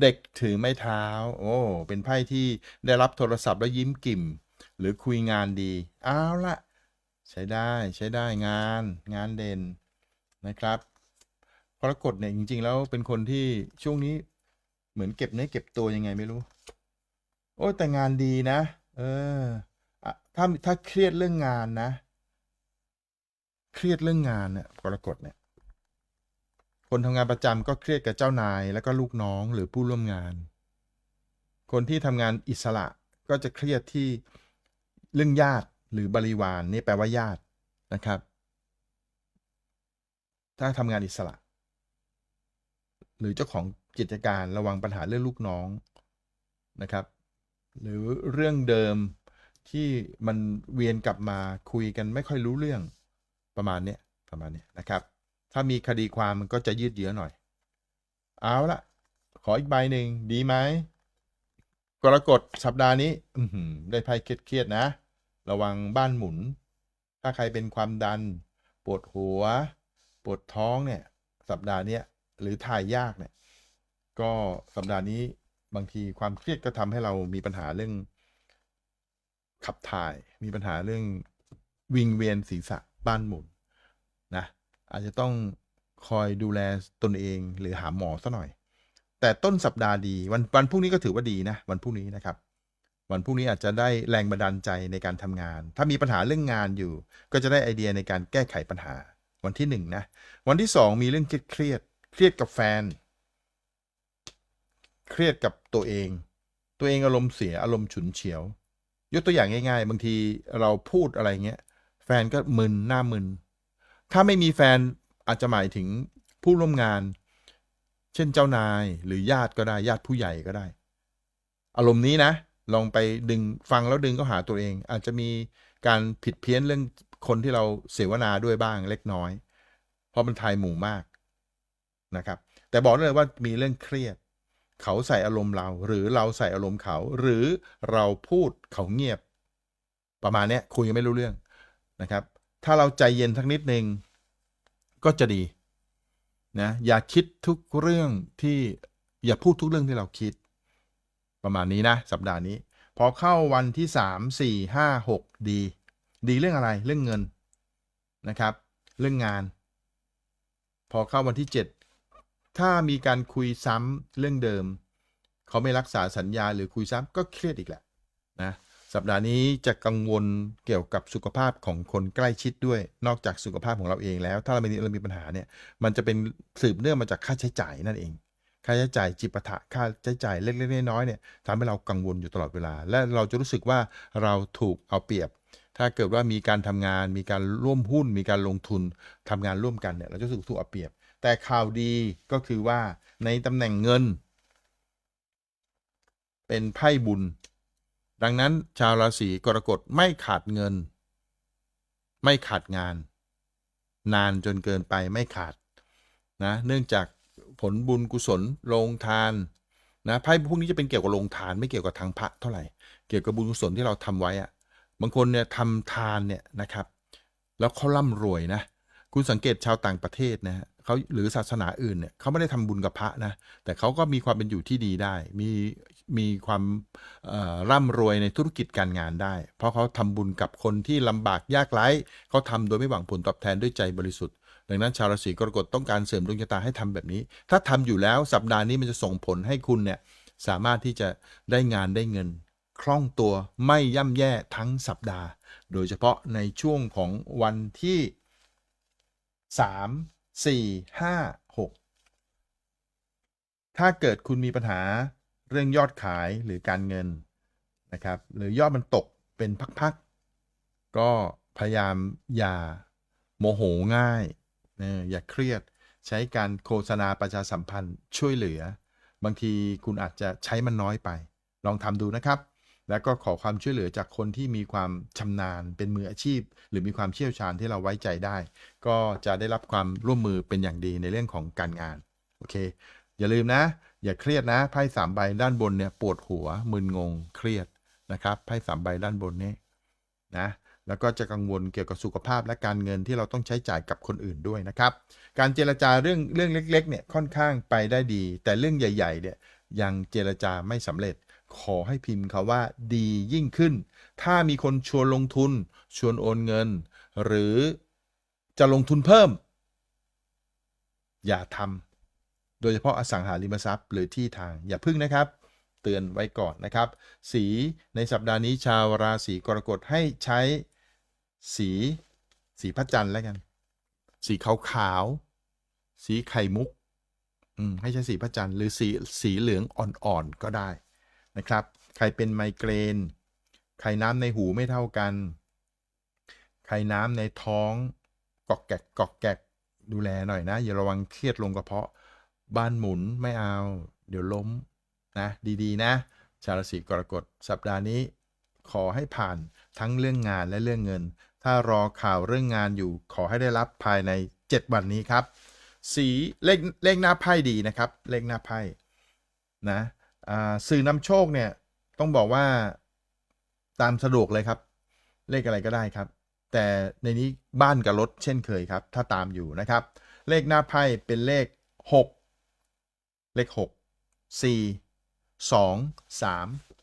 เด็กถือไม้เท้า โอ้ เป็นไพ่ที่ได้รับโทรศัพท์แล้วยิ้มกิ่ม หรือคุยงานดีเอาละใช้ได้ใช้ได้งาน งานเด่นนะครับกรกฎเนี่ยจริง ๆ แล้วเป็นคนที่ช่วงนี้เหมือนเก็บเนื้อเก็บตัวยังไงไม่รู้ โอ้แต่งานดีนะ เออถ้าถ้าเครียดเรื่องงานนะ เครียดเรื่องงานเนี่ยกรกฎเนี่ย คนทำงานประจำก็เครียดกับเจ้านายแล้วก็ลูกน้องหรือผู้ร่วมงาน คนที่ทำงานอิสระก็จะเครียดที่เรื่องญาติหรือบริวารนี่แปลว่าญาตินะครับ ถ้าทำงานอิสระ หรือเจ้าของกิจการระวังปัญหาเรื่องลูกน้องนะครับ หรือเรื่องเดิมที่มันเวียนกลับมาคุยกันไม่ค่อยรู้เรื่องประมาณนี้ประมาณนี้นะครับ ถ้ามีคดีความมันก็จะยืดเยื้อหน่อย เอาละขออีกใบหนึ่งดีไหมกรกฎสัปดาห์นี้ อืได้ไพ่เครียดๆนะ ระวังบ้านหมุน ถ้าใครเป็นความดัน ปวดหัว ปวดท้องเนี่ย สัปดาห์นี้หรือถ่ายยากเนี่ย ก็สัปดาห์นี้บางทีความเครียดก็ทำให้เรามีปัญหาเรื่อง ขับถ่าย มีปัญหาเรื่องวิงเวียนศีรษะบ้านหมุน อาจจะต้องคอยดูแลตนเองหรือหาหมอซะหน่อย แต่ต้นสัปดาห์ดีวันวันพรุ่งนี้ก็ถือว่าดีนะวันพรุ่งนี้นะครับ วันพรุ่งนี้อาจจะได้แรงบันดาลใจในการทำงาน ถ้ามีปัญหาเรื่องงานอยู่ ก็จะได้ไอเดียในการแก้ไขปัญหา วันที่หนึ่งนะวันที่สองมีเรื่องเครียดเครียดกับแฟน เครียดกับตัวเอง ตัวเองอารมณ์เสียอารมณ์ฉุนเฉียว ยกตัวอย่างง่าย ๆ บางทีเราพูดอะไรเงี้ยแฟนก็มึนหน้ามึน ถ้าไม่มีแฟนอาจจะหมายถึงผู้ร่วมงาน เช่นเจ้านายหรือญาติก็ได้ญาติผู้ใหญ่ก็ได้ อารมณ์นี้นะ ลองไปดึงฟังแล้วดึงก็หาตัวเอง อาจจะมีการผิดเพี้ยนเรื่องคนที่เราเสวนาด้วยบ้างเล็กน้อย เพราะมันทายหมู่มากนะครับ แต่บอกได้เลยว่ามีเรื่องเครียด เขาใส่อารมณ์เรา หรือเราใส่อารมณ์เขา หรือเราพูดเขาเงียบ ประมาณนี้คุยกันไม่รู้เรื่องนะครับ ถ้าเราใจเย็นสักนิดนึงก็จะดีนะอย่าคิดทุกเรื่องที่อย่าพูดทุกเรื่องที่เราคิด ประมาณนี้นะสัปดาห์นี้ พอเข้าวันที่สามสี่ห้าหกดี ดีเรื่องอะไรเรื่องเงินนะครับ เรื่องงาน พอเข้าวันที่เจ็ดถ้ามีการคุยซ้ำเรื่องเดิม เขาไม่รักษาสัญญาหรือคุยซ้ำก็เครียดอีกแหละนะ สัปดาห์นี้จะกังวลเกี่ยวกับสุขภาพของคนใกล้ชิดด้วย นอกจากสุขภาพของเราเองแล้ว ถ้าเรามีเรามีปัญหาเนี่ย มันจะเป็นสืบเนื่องมาจากค่าใช้จ่ายนั่นเอง ค่าใช้จ่ายจิปาถะค่าใช้จ่ายเล็กๆน้อยๆเนี่ยทำให้เรากังวลอยู่ตลอดเวลา และเราจะรู้สึกว่าเราถูกเอาเปรียบ ถ้าเกิดว่ามีการทำงาน มีการร่วมหุ้น มีการลงทุนทำงานร่วมกันเนี่ย เราจะรู้สึกถูกเอาเปรียบ แต่ข่าวดีก็คือว่าในตำแหน่งเงิน เป็นไพ่บุญ ดังนั้นชาวราศีกรกฎไม่ขาดเงิน ไม่ขาดงาน นานจนเกินไปไม่ขาดนะเนื่องจากผลบุญกุศลโรงทานนะไพ่พวกนี้จะเป็นเกี่ยวกับโรงทานไม่เกี่ยวกับทางพระเท่าไหร่ เกี่ยวกับบุญกุศลที่เราทำไว้อะบางคนเนี่ยทำทานเนี่ยนะครับ แล้วเขาร่ำรวยนะคุณสังเกตชาวต่างประเทศนะฮะเขาหรือศาสนาอื่นเนี่ยเขาไม่ได้ทำบุญกับพระนะแต่เขาก็มีความเป็นอยู่ที่ดีได้ มี มีความร่ำรวยในธุรกิจการงานได้ เพราะเขาทำบุญกับคนที่ลำบากยากไร้เขาทำโดยไม่หวังผลตอบแทนด้วยใจบริสุทธิ์ดังนั้นชาวราศีกรกฎต้องการเสริมดวงชะตาให้ทำแบบนี้ ถ้าทำอยู่แล้วสัปดาห์นี้มันจะส่งผลให้คุณเนี่ยสามารถที่จะได้งานได้เงิน คล่องตัวไม่ย่ำแย่ทั้งสัปดาห์ โดยเฉพาะในช่วงของวันที่ 3 4 5 6 ถ้าเกิดคุณมีปัญหา เรื่องยอดขายหรือการเงินนะครับ หรือยอดมันตกเป็นพักๆ ก็พยายามอย่าโมโหง่ายนะอย่าเครียดใช้การโฆษณาประชาสัมพันธ์ช่วยเหลือ บางทีคุณอาจจะใช้มันน้อยไป ลองทำดูนะครับ แล้วก็ขอความช่วยเหลือจากคนที่มีความชำนาญเป็นมืออาชีพ หรือมีความเชี่ยวชาญที่เราไว้ใจได้ ก็จะได้รับความร่วมมือเป็นอย่างดีในเรื่องของการงาน โอเค อย่าลืมนะ อย่าเครียดนะไพ่สามใบด้านบนเนี่ยปวดหัวมึนงงเครียดนะครับไพ่สามใบด้านบนนี้นะแล้วก็จะกังวลเกี่ยวกับสุขภาพและการเงินที่เราต้องใช้จ่ายกับคนอื่นด้วยนะครับ การเจรจาเรื่องเรื่องเล็กๆเนี่ยค่อนข้างไปได้ดี แต่เรื่องใหญ่ๆเนี่ยยังเจรจาไม่สำเร็จ ขอให้พิมพ์คาว่าดียิ่งขึ้น ถ้ามีคนชวนลงทุน ชวนโอนเงิน หรือจะลงทุนเพิ่ม อย่าทำ โดยเฉพาะอสังหาริมทรัพย์หรือที่ทางอย่าพึ่งนะครับ เตือนไว้ก่อนนะครับ สีในสัปดาห์นี้ชาวราศีกรกฎให้ใช้สีสีพระจันทร์แล้วกัน สีขาวขาวสีไข่มุกอืมให้ใช้สีพระจันทร์หรือสีสีเหลืองอ่อนๆก็ได้นะครับ ใครเป็นไมเกรน ใครน้ำในหูไม่เท่ากัน ใครน้ำในท้องกอกแกกกอกแกกดูแลหน่อยนะ อย่าระวังเครียดลงกระเพาะ บ้านหมุนไม่เอา เดี๋ยวล้มนะดีๆนะ ชาวราศีกรกฎสัปดาห์นี้ ขอให้ผ่านทั้งเรื่องงานและเรื่องเงิน ถ้ารอข่าวเรื่องงานอยู่ ขอให้ได้รับภายใน 7 วันนี้ครับ สีเลขเลขหน้าไพ่ดีนะครับ เลขหน้าไพ่นะอ่าสื่อนำโชคเนี่ยต้องบอกว่าตามสะดวกเลยครับ เลขอะไรก็ได้ครับ แต่ในนี้บ้านกับรถเช่นเคยครับ ถ้าตามอยู่นะครับ เลขหน้าไพ่เป็นเลข 6 เลข 6 4 2 3